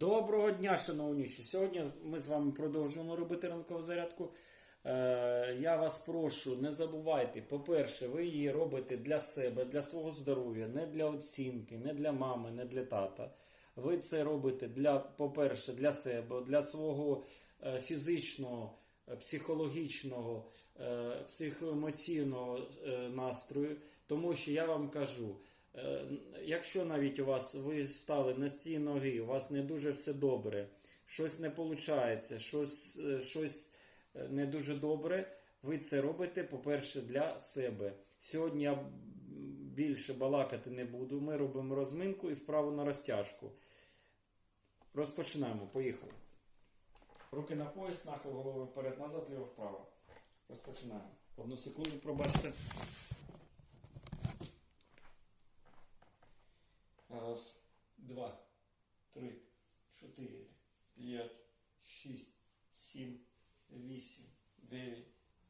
Доброго дня, шановніші! Сьогодні ми з вами продовжуємо робити ранкову зарядку. Е, я вас прошу, не забувайте, по-перше, ви її робите для себе, для свого здоров'я, не для оцінки, не для мами, не для тата. Ви це робите для, по-перше, для себе, для свого е, фізичного, е, психологічного, психоемоційного настрою. Тому що я вам кажу. Е, Якщо навіть у вас ви стали на стій ноги, у вас не дуже все добре, щось не виходить, щось, е, щось е, не дуже добре, ви це робите, по-перше, для себе. Сьогодні я більше балакати не буду. Ми робимо розминку і вправу на розтяжку. Розпочинаємо. Поїхали. Руки на пояс, нахил голови вперед, назад, ліво вправо. Розпочинаємо. Одну секунду, пробачте. Раз, два, три, чотири, п'ять, шість, сім, вісім, дев'ять,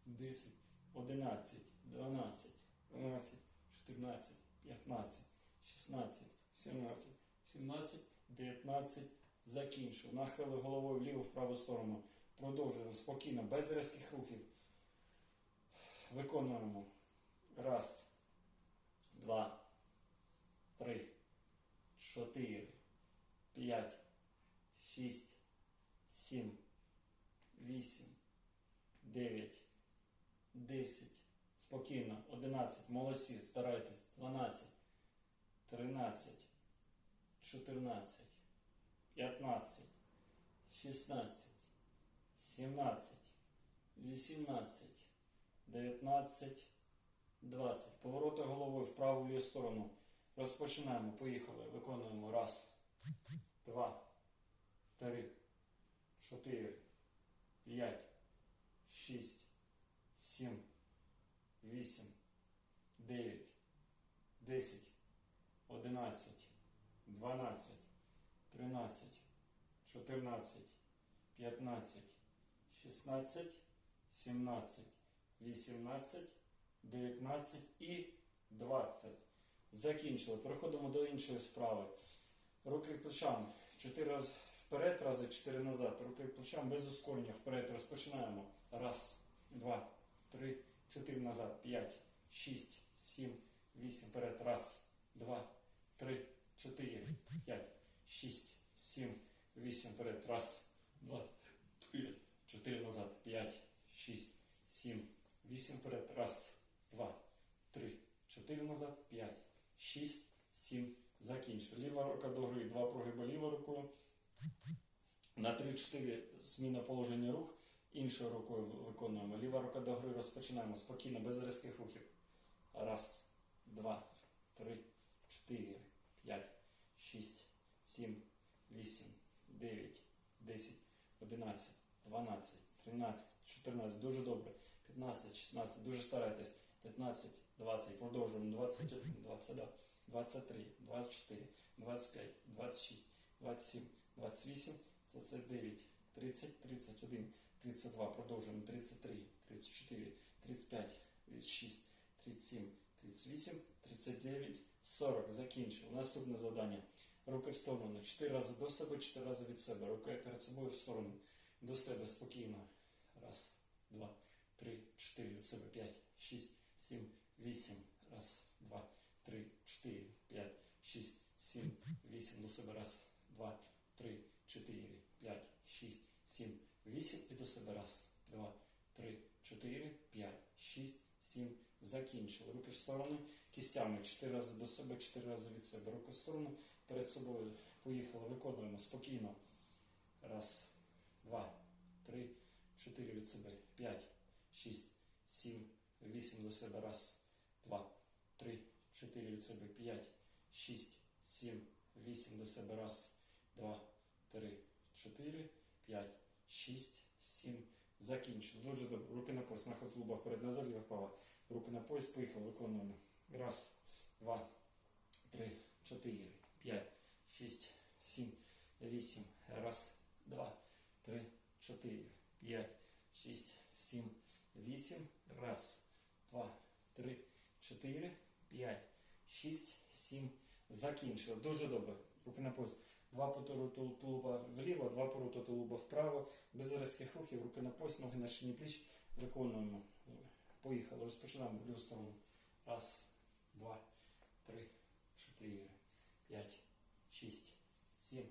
десять, одинадцять, дванадцять, дванадцять, чотирнадцять, п'ятнадцять, шістнадцять, сімнадцять, сімнадцять, дев'ятнадцять. Закінчив. Нахили головою вліво в праву сторону. Продовжуємо спокійно, без різких рухів. Виконуємо. Раз, два, три чотири, п'ять, шість, сім, вісім, дев'ять, десять. Спокійно. Одинадцять. Молодці. Старайтесь. Дванадцять, тринадцять, чотирнадцять, п'ятнадцять, шістнадцять, сімнадцять, вісімнадцять, дев'ятнадцять, двадцять. Повороти головою в праву в ліву сторону. Розпочинаємо. Поїхали. Виконуємо. Раз, два, три, чотири, п'ять, шість, сім, вісім, дев'ять, десять, одинадцять, дванадцять, тринадцять, чотирнадцять, п'ятнадцять, шістнадцять, сімнадцять, вісімнадцять, дев'ятнадцять і двадцять. Закінчили. Переходимо до іншої справи. Руки плечам. Чотири рази вперед, рази чотири назад. Руки плечам без ускорення вперед. Розпочинаємо. Раз, два, три, чотири назад. П'ять, шість, сім, вісім. Вперед. Раз, два, три, чотири, п'ять, шість, сім, вісім. Вперед. Раз, два, три, чотири назад. П'ять, шість, сім, вісім. Вперед. Раз, два, три, чотири назад. П'ять. 6, 7, закінчив. Ліва рука до гри, два прогиби лівою рукою. На 3-4 зміна положення рук. Іншою рукою виконуємо. Ліва рука до гри розпочинаємо спокійно, без різких рухів. Раз, два, три, чотири, п'ять, шість, сім, вісім, дев'ять, десять, одинадцять, дванадцять, тринадцять, чотирнадцять. Дуже добре. 15, 16, дуже старайтесь. 15, 20, продовжуємо. 21, 22, 23, 24, 25, 26, 27, 28, 29, 30, 31, 32, продовжуємо. 33, 34, 35, 36, 37, 38, 39, 40. Закінчив. Наступне завдання. Руки в сторону. 4 рази до себе, 4 рази від себе. Руки перед собою в сторону. До себе спокійно. Раз, два, три, чотири, від себе, п'ять, шість, сім, вісім. Раз, два, три, чотири, п'ять, шість, сім, вісім. До себе. Раз, два, три, чотири, п'ять, шість, сім, вісім. І до себе. Раз, два, три, чотири, п'ять, шість, сім. Закінчили. Руки в сторону. Кістями. Чотири рази до себе, чотири рази від себе. Руки в сторону. Перед собою. Поїхали. Виконуємо спокійно. Раз, два, три, чотири від себе. П'ять, шість, сім, вісім до себе. Раз, два, три, чотири від себе. П'ять, шість, сім, вісім до себе. Раз, два, три, чотири, п'ять, шість, сім. Закінчили. Дуже добре. Руки на пояс. Нахил клуба вперед, назад, ліво вправо. Руки на пояс. Поїхали. Виконуємо. Раз, два, три, чотири, п'ять, шість, сім, вісім. Раз, два, три, чотири, п'ять, шість, сім, вісім. Раз, два, три, чотири, п'ять, шість, сім. Закінчили. Дуже добре. Руки на пояс. два повороту тулуба вліво, два повороту тулуба вправо, без різких рухів, руки на пояс, ноги на шині пліч. Виконуємо. Поїхали. Розпочинаємо в ліву сторону. Раз, два, три, чотири, п'ять, шість, сім,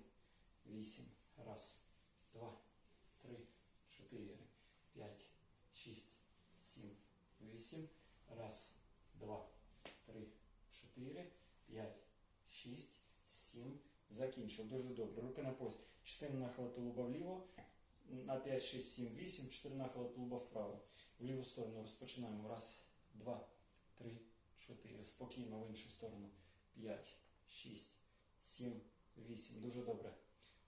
вісім. Раз, два, три, чотири, п'ять, шість, сім, вісім. Раз, два, три, чотири, п'ять, шість, сім. Закінчив. Дуже добре. Руки на пояс. 4 нахила тулуба вліво. На 5, 6, 7, 8. 4 нахила тулуба вправо. В ліву сторону розпочинаємо. Раз, два, три, чотири. Спокійно в іншу сторону. 5, 6, 7, 8. Дуже добре.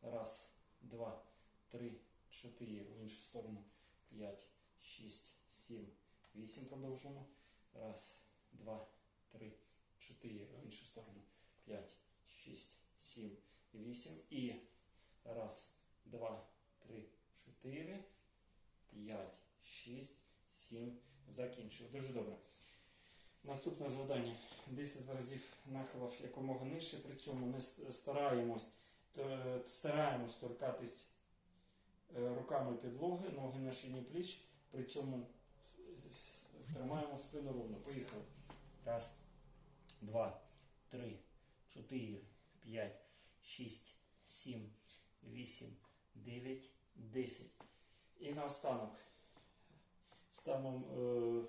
Раз, два, три, чотири. В іншу сторону. 5, 6, 7, 8. Продовжуємо. Раз, два, три, чотири. В іншу сторону. 5, 6, 7, 8. І раз, два, три, чотири, п'ять, шість, сім. Закінчив. Дуже добре. Наступне завдання. 10 разів нахилав якомога нижче. При цьому не стараємось, т- стараємось торкатись е, руками підлоги, ноги на шині пліч. При цьому тримаємо спину ровно. Поїхали. Раз, два, три, чотири, п'ять, шість, сім, вісім, дев'ять, десять. І наостанок ставимо, е,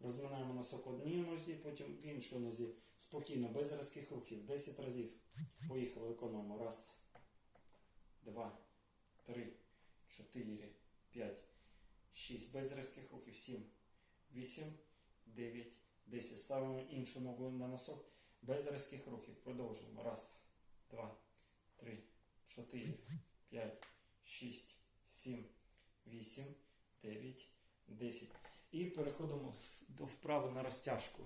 розминаємо носок одній нозі, потім в іншій нозі. Спокійно, без різких рухів. 10 разів. Поїхали, виконуємо. Раз, два, три, чотири, п'ять, шість. Без різких рухів. Сім, вісім, дев'ять, десять. Ставимо іншу ногу на носок. Без різких рухів. Продовжуємо. Раз, два, три, чотири, п'ять, шість, сім, вісім, дев'ять, десять. І переходимо до вправи на розтяжку.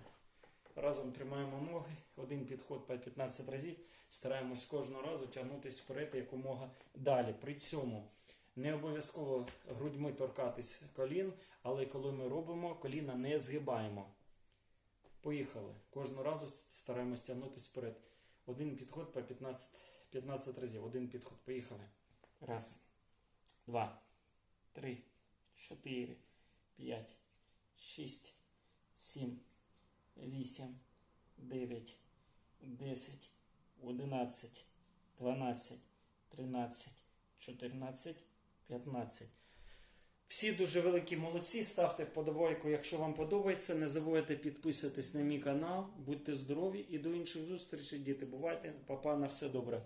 Разом тримаємо ноги, один підход по 15 разів. Стараємось кожного разу тягнутися вперед якомога далі. При цьому не обов'язково грудьми торкатись колін, але коли ми робимо, коліна не згибаємо. Поїхали. Кожного разу стараємось тягнутися вперед. Один підход по 15, 15 разів. Один підход. Поїхали. Раз, два, три, чотири, п'ять, шість, сім, вісім, дев'ять, десять, одинадцять, дванадцять, тринадцять, чотирнадцять, п'ятнадцять. Всі дуже великі молодці. Ставте вподобайку, якщо вам подобається. Не забувайте підписуватись на мій канал. Будьте здорові і до інших зустрічей, діти. Бувайте, папа, на все добре.